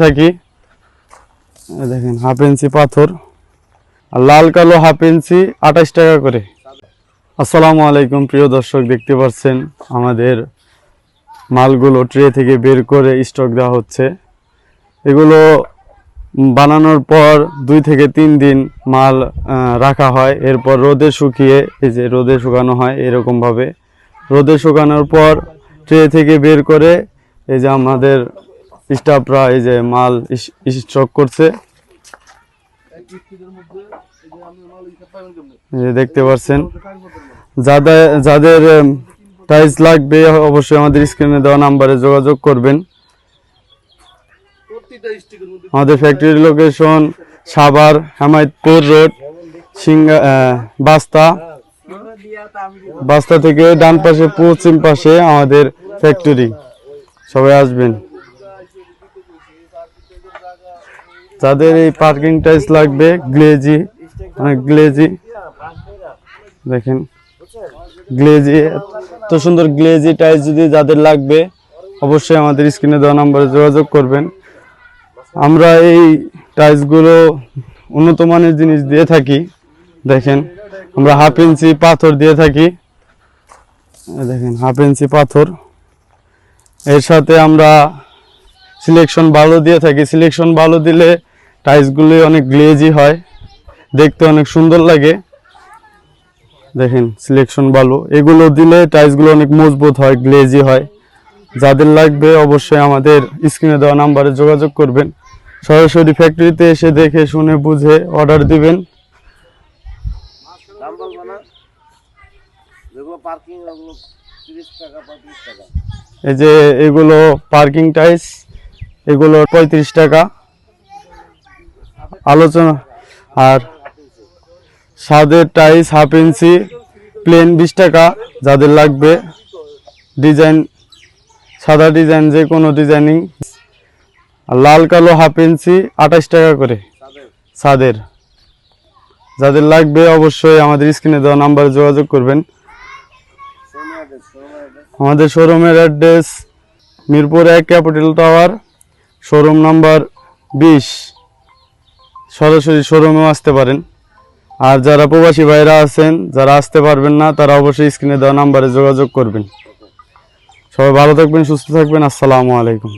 থাকি। দেখেন half inch পাথর আর লাল কালো হাফ ইঞ্চি আঠাশ টাকা করে। আসসালামু আলাইকুম, প্রিয় দর্শক, দেখতে পাচ্ছেন আমাদের মালগুলো ট্রে থেকে বের করে স্টক দেওয়া হচ্ছে। এগুলো বানানোর পর দুই থেকে তিন দিন মাল রাখা হয়। এরপর রোদে শুকিয়ে, এই যে রোদে শুকানো হয় এরকমভাবে। রোদে শুকানোর পর ট্রে থেকে বের করে, এই যে আমাদের স্টাফরা এই যে মাল স্টক করছে। দেখতে পাচ্ছেন যাদের যাদের টাইলস লাগবে অবশ্যই আমাদের স্ক্রিনে দেওয়া নাম্বারে যোগাযোগ করবেন। আমাদের ফ্যাক্টরির লোকেশন সাভার, হেমায়তপুর রোড সিঙ্গা বাস্তা। বাস্তা থেকে ডান পাশে, পশ্চিম পাশে আমাদের ফ্যাক্টরি সবাই আসবেন। যাদের এই পার্কিং টাইলস লাগবে গ্লেজি গ্লেজি দেখেন গ্লেজি এত সুন্দর গ্লেজি টাইলস যদি যাদের লাগবে, অবশ্যই আমাদের স্ক্রিনে দেওয়া নম্বরে যোগাযোগ করবেন। আমরা এই টাইলসগুলো উন্নত মানের জিনিস দিয়ে থাকি। দেখেন, আমরা হাফ ইঞ্চি পাথর দিয়ে থাকি। দেখেন হাফ ইঞ্চি পাথর। এর সাথে আমরা সিলেকশন ভালো দিয়ে থাকি। সিলেকশন ভালো দিলে টাইলসগুলি অনেক গ্লেজি হয়। দেখতে অনেক সুন্দর লাগে। দেখেন সিলেকশন ভালো। এগুলো দিলে টাইলসগুলো অনেক মজবুত হয় গ্লেজি হয়। যাদের লাগবে অবশ্যই আমাদের স্ক্রিনে দেওয়া নাম্বারে যোগাযোগ করবেন। সরাসরি ফ্যাক্টরিতে এসে দেখে শুনে বুঝে অর্ডার দিবেন। এই যে এগুলো পার্কিং টাইস এগুলো পঁয়ত্রিশ টাকা। আলোচনা, আর সাদের টাইস হাফ ইঞ্চি, প্লেন বিশ টাকা, যাদের লাগবে ডিজাইন, সাদা ডিজাইন, যে কোনো ডিজাইনিং। আর লাল কালো হাফ ইঞ্চি, আঠাশ টাকা করে ছাদের যাদের লাগবে অবশ্যই আমাদের স্ক্রিনে দেওয়া নাম্বারে যোগাযোগ করবেন। আমাদের শোরুমের অ্যাড্রেস মিরপুর এক ক্যাপিটাল টাওয়ার শোরুম নাম্বার বিশ। সরাসরি শোরুমেও আসতে পারেন। আর যারা প্রবাসী ভাইরা আছেন, যারা আসতে পারবেন না, তারা অবশ্যই স্ক্রিনে দেওয়া নাম্বারে যোগাযোগ করবেন। সবাই ভালো থাকবেন, সুস্থ থাকবেন। আসসালামু আলাইকুম।